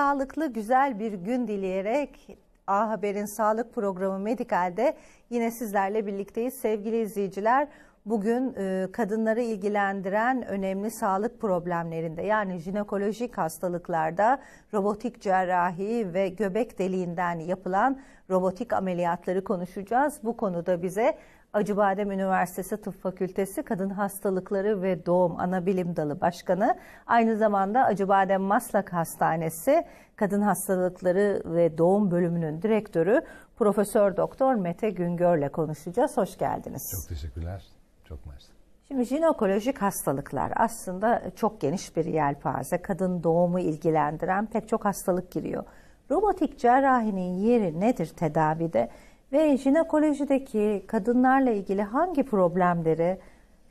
sağlıklı, güzel bir gün dileyerek A Haber'in sağlık programı Medikal'de yine sizlerle birlikteyiz. Sevgili izleyiciler, bugün e, kadınları ilgilendiren önemli sağlık problemlerinde yani jinekolojik hastalıklarda robotik cerrahi ve göbek deliğinden yapılan robotik ameliyatları konuşacağız. Bu konuda bize Acıbadem Üniversitesi Tıp Fakültesi Kadın Hastalıkları ve Doğum Anabilim Dalı Başkanı, aynı zamanda Acıbadem Maslak Hastanesi Kadın Hastalıkları ve Doğum Bölümünün direktörü Profesör Doktor Mete Güngör'le konuşacağız. Hoş geldiniz. Çok teşekkürler. Çok mersi. Şimdi jinekolojik hastalıklar aslında çok geniş bir yelpaze. Kadın doğumu ilgilendiren pek çok hastalık giriyor. Robotik cerrahinin yeri nedir tedavide? Ve jinekolojideki kadınlarla ilgili hangi problemleri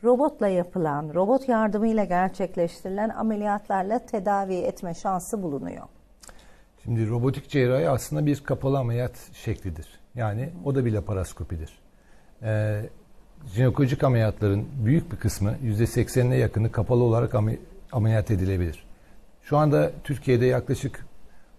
robotla yapılan, robot yardımıyla gerçekleştirilen ameliyatlarla tedavi etme şansı bulunuyor? Şimdi robotik cerrahi aslında bir kapalı ameliyat şeklidir. Yani o da bir laparoskopidir. Ee, jinekolojik ameliyatların büyük bir kısmı %80'ine yakını kapalı olarak ameliyat edilebilir. Şu anda Türkiye'de yaklaşık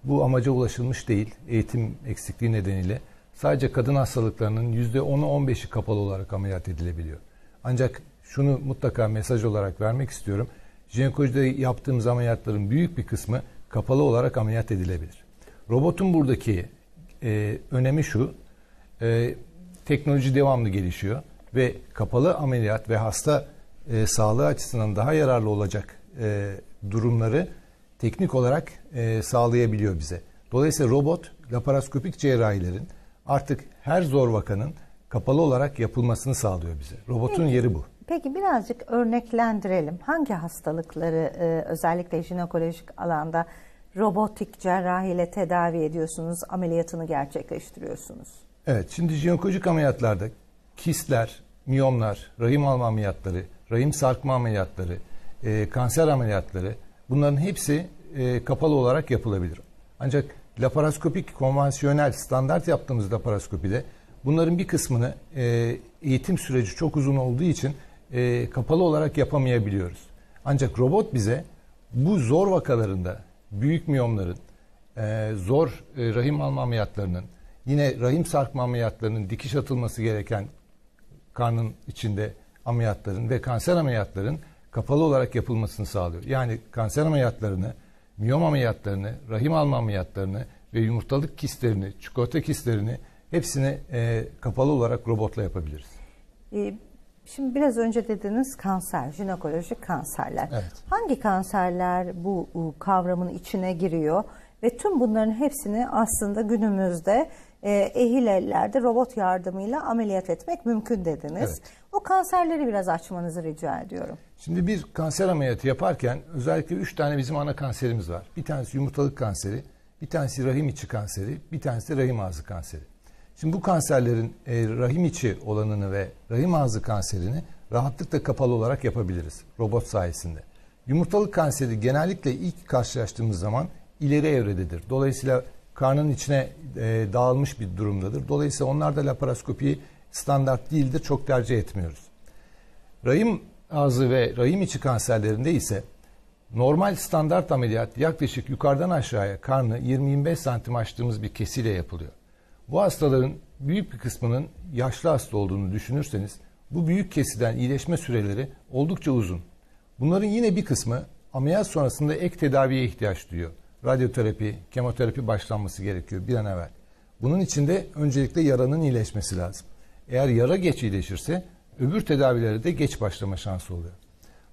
bu amaca ulaşılmış değil eğitim eksikliği nedeniyle sadece kadın hastalıklarının %10'u 15'i kapalı olarak ameliyat edilebiliyor. Ancak şunu mutlaka mesaj olarak vermek istiyorum. Jinekolojide yaptığımız ameliyatların büyük bir kısmı kapalı olarak ameliyat edilebilir. Robotun buradaki e, önemi şu, e, teknoloji devamlı gelişiyor ve kapalı ameliyat ve hasta e, sağlığı açısından daha yararlı olacak e, durumları teknik olarak e, sağlayabiliyor bize. Dolayısıyla robot laparoskopik cerrahilerin artık her zor vakanın kapalı olarak yapılmasını sağlıyor bize. Robotun Peki. yeri bu. Peki birazcık örneklendirelim. Hangi hastalıkları e, özellikle jinekolojik alanda robotik cerrahiyle tedavi ediyorsunuz, ameliyatını gerçekleştiriyorsunuz? Evet, şimdi jinekolojik ameliyatlarda kistler, miyomlar, rahim alma ameliyatları, rahim sarkma ameliyatları, e, kanser ameliyatları bunların hepsi e, kapalı olarak yapılabilir. Ancak laparoskopik konvansiyonel standart yaptığımız laparoskopide bunların bir kısmını e, eğitim süreci çok uzun olduğu için e, kapalı olarak yapamayabiliyoruz. Ancak robot bize bu zor vakalarında büyük miyomların, e, zor e, rahim alma ameliyatlarının, yine rahim sarkma ameliyatlarının dikiş atılması gereken karnın içinde ameliyatların ve kanser ameliyatların kapalı olarak yapılmasını sağlıyor. Yani kanser ameliyatlarını miyom ameliyatlarını, rahim alma ameliyatlarını ve yumurtalık kistlerini, çikolata kistlerini hepsini e, kapalı olarak robotla yapabiliriz. Ee, şimdi biraz önce dediniz kanser, jinekolojik kanserler. Evet. Hangi kanserler bu kavramın içine giriyor ve tüm bunların hepsini aslında günümüzde e, ehil ellerde robot yardımıyla ameliyat etmek mümkün dediniz. Evet. O kanserleri biraz açmanızı rica ediyorum. Şimdi bir kanser ameliyatı yaparken özellikle üç tane bizim ana kanserimiz var. Bir tanesi yumurtalık kanseri, bir tanesi rahim içi kanseri, bir tanesi de rahim ağzı kanseri. Şimdi bu kanserlerin e, rahim içi olanını ve rahim ağzı kanserini rahatlıkla kapalı olarak yapabiliriz robot sayesinde. Yumurtalık kanseri genellikle ilk karşılaştığımız zaman ileri evrededir. Dolayısıyla karnın içine e, dağılmış bir durumdadır. Dolayısıyla onlar da laparoskopiyi standart değildir, çok tercih etmiyoruz. Rahim ağzı ve rahim içi kanserlerinde ise normal standart ameliyat yaklaşık yukarıdan aşağıya karnı 20-25 santim açtığımız bir kesiyle yapılıyor. Bu hastaların büyük bir kısmının yaşlı hasta olduğunu düşünürseniz bu büyük kesiden iyileşme süreleri oldukça uzun. Bunların yine bir kısmı ameliyat sonrasında ek tedaviye ihtiyaç duyuyor. Radyoterapi, kemoterapi başlanması gerekiyor bir an evvel. Bunun için de öncelikle yaranın iyileşmesi lazım. Eğer yara geç iyileşirse öbür tedavilere de geç başlama şansı oluyor.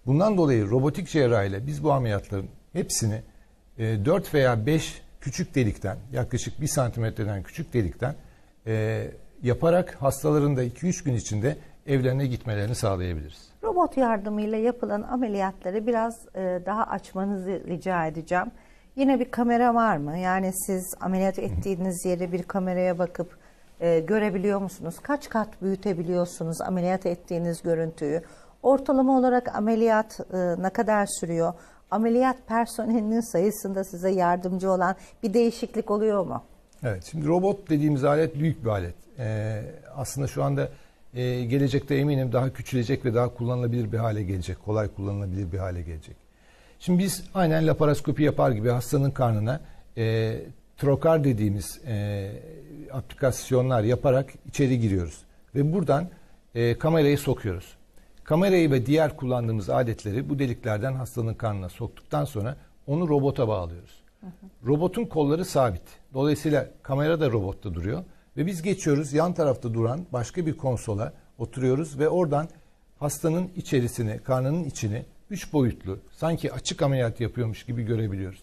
Bundan dolayı robotik cerrahiyle biz bu ameliyatların hepsini 4 e, veya 5 küçük delikten yaklaşık 1 santimetreden küçük delikten e, yaparak hastaların da 2-3 gün içinde evlerine gitmelerini sağlayabiliriz. Robot yardımıyla yapılan ameliyatları biraz e, daha açmanızı rica edeceğim. Yine bir kamera var mı? Yani siz ameliyat ettiğiniz yeri bir kameraya bakıp e, görebiliyor musunuz? Kaç kat büyütebiliyorsunuz ameliyat ettiğiniz görüntüyü? Ortalama olarak ameliyat e, ne kadar sürüyor? Ameliyat personelinin sayısında size yardımcı olan bir değişiklik oluyor mu? Evet, şimdi robot dediğimiz alet büyük bir alet. Ee, aslında şu anda e, gelecekte eminim daha küçülecek ve daha kullanılabilir bir hale gelecek. Kolay kullanılabilir bir hale gelecek. Şimdi biz aynen laparoskopi yapar gibi hastanın karnına e, trokar dediğimiz e, aplikasyonlar yaparak içeri giriyoruz. Ve buradan e, kamerayı sokuyoruz. Kamerayı ve diğer kullandığımız aletleri bu deliklerden hastanın karnına soktuktan sonra onu robota bağlıyoruz. Robotun kolları sabit. Dolayısıyla kamera da robotta duruyor. Ve biz geçiyoruz yan tarafta duran başka bir konsola oturuyoruz ve oradan hastanın içerisini, karnının içini üç boyutlu sanki açık ameliyat yapıyormuş gibi görebiliyoruz.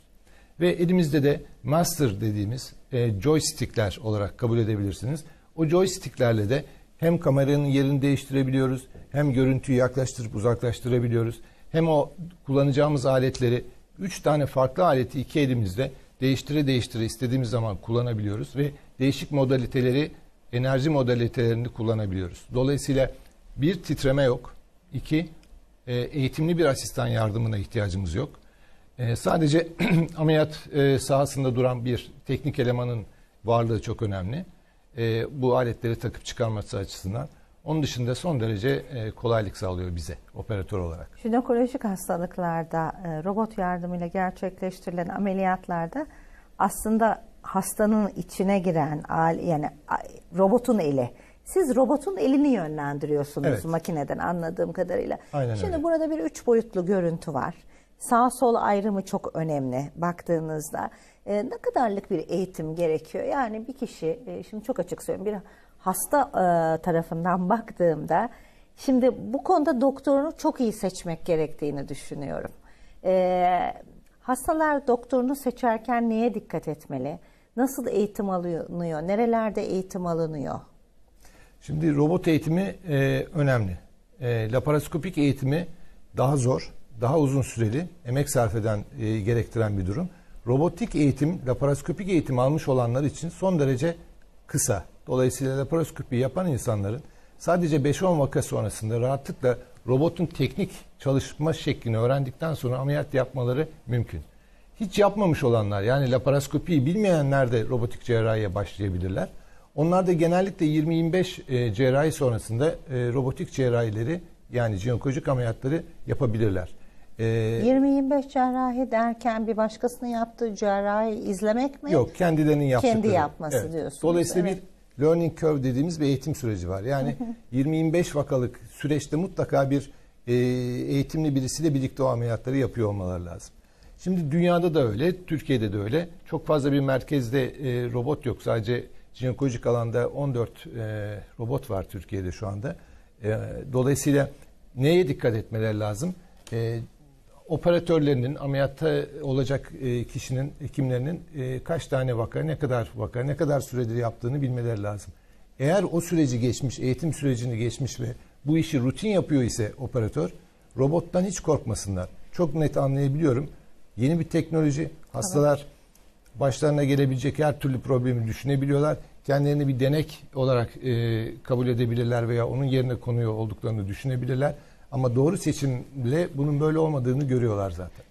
Ve elimizde de master dediğimiz e, joystickler olarak kabul edebilirsiniz. O joysticklerle de hem kameranın yerini değiştirebiliyoruz, hem görüntüyü yaklaştırıp uzaklaştırabiliyoruz. Hem o kullanacağımız aletleri, üç tane farklı aleti iki elimizde değiştire değiştire istediğimiz zaman kullanabiliyoruz ve değişik modaliteleri, enerji modalitelerini kullanabiliyoruz. Dolayısıyla bir titreme yok, iki e, eğitimli bir asistan yardımına ihtiyacımız yok. E, sadece ameliyat e, sahasında duran bir teknik elemanın varlığı çok önemli. E, bu aletleri takıp çıkarması açısından. Onun dışında son derece e, kolaylık sağlıyor bize operatör olarak. Jinekolojik hastalıklarda e, robot yardımıyla gerçekleştirilen ameliyatlarda aslında hastanın içine giren yani robotun eli. Siz robotun elini yönlendiriyorsunuz Evet. makineden anladığım kadarıyla. Aynen Şimdi öyle. burada bir üç boyutlu görüntü var. Sağ sol ayrımı çok önemli baktığınızda. E, ne kadarlık bir eğitim gerekiyor? Yani bir kişi, e, şimdi çok açık söyleyeyim, bir hasta e, tarafından baktığımda, şimdi bu konuda doktorunu çok iyi seçmek gerektiğini düşünüyorum. E, hastalar doktorunu seçerken neye dikkat etmeli? Nasıl eğitim alınıyor? Nerelerde eğitim alınıyor? Şimdi robot eğitimi e, önemli. E, laparoskopik eğitimi daha zor, daha uzun süreli, emek sarf eden, e, gerektiren bir durum. Robotik eğitim, laparoskopik eğitim almış olanlar için son derece kısa. Dolayısıyla laparoskopi yapan insanların sadece 5-10 vaka sonrasında rahatlıkla robotun teknik çalışma şeklini öğrendikten sonra ameliyat yapmaları mümkün. Hiç yapmamış olanlar yani laparoskopiyi bilmeyenler de robotik cerrahiye başlayabilirler. Onlar da genellikle 20-25 e, cerrahi sonrasında e, robotik cerrahileri yani jinekolojik ameliyatları yapabilirler. E, 20-25 cerrahi derken bir başkasının yaptığı cerrahi izlemek mi? Yok kendilerinin yaptıkları. Kendi yapması diyorsunuz, Dolayısıyla evet. bir learning curve dediğimiz bir eğitim süreci var. Yani 20-25 vakalık süreçte mutlaka bir e, eğitimli birisiyle birlikte o ameliyatları yapıyor olmaları lazım. Şimdi dünyada da öyle, Türkiye'de de öyle. Çok fazla bir merkezde e, robot yok. Sadece jinekolojik alanda 14 e, robot var Türkiye'de şu anda. E, dolayısıyla neye dikkat etmeleri lazım? E, operatörlerinin, ameliyatta olacak e, kişinin, hekimlerinin e, kaç tane vaka, ne kadar vaka, ne kadar süredir yaptığını bilmeleri lazım. Eğer o süreci geçmiş, eğitim sürecini geçmiş ve bu işi rutin yapıyor ise operatör, robottan hiç korkmasınlar. Çok net anlayabiliyorum. Yeni bir teknoloji, hastalar başlarına gelebilecek her türlü problemi düşünebiliyorlar. Kendilerini bir denek olarak e, kabul edebilirler veya onun yerine konuyor olduklarını düşünebilirler. Ama doğru seçimle bunun böyle olmadığını görüyorlar zaten.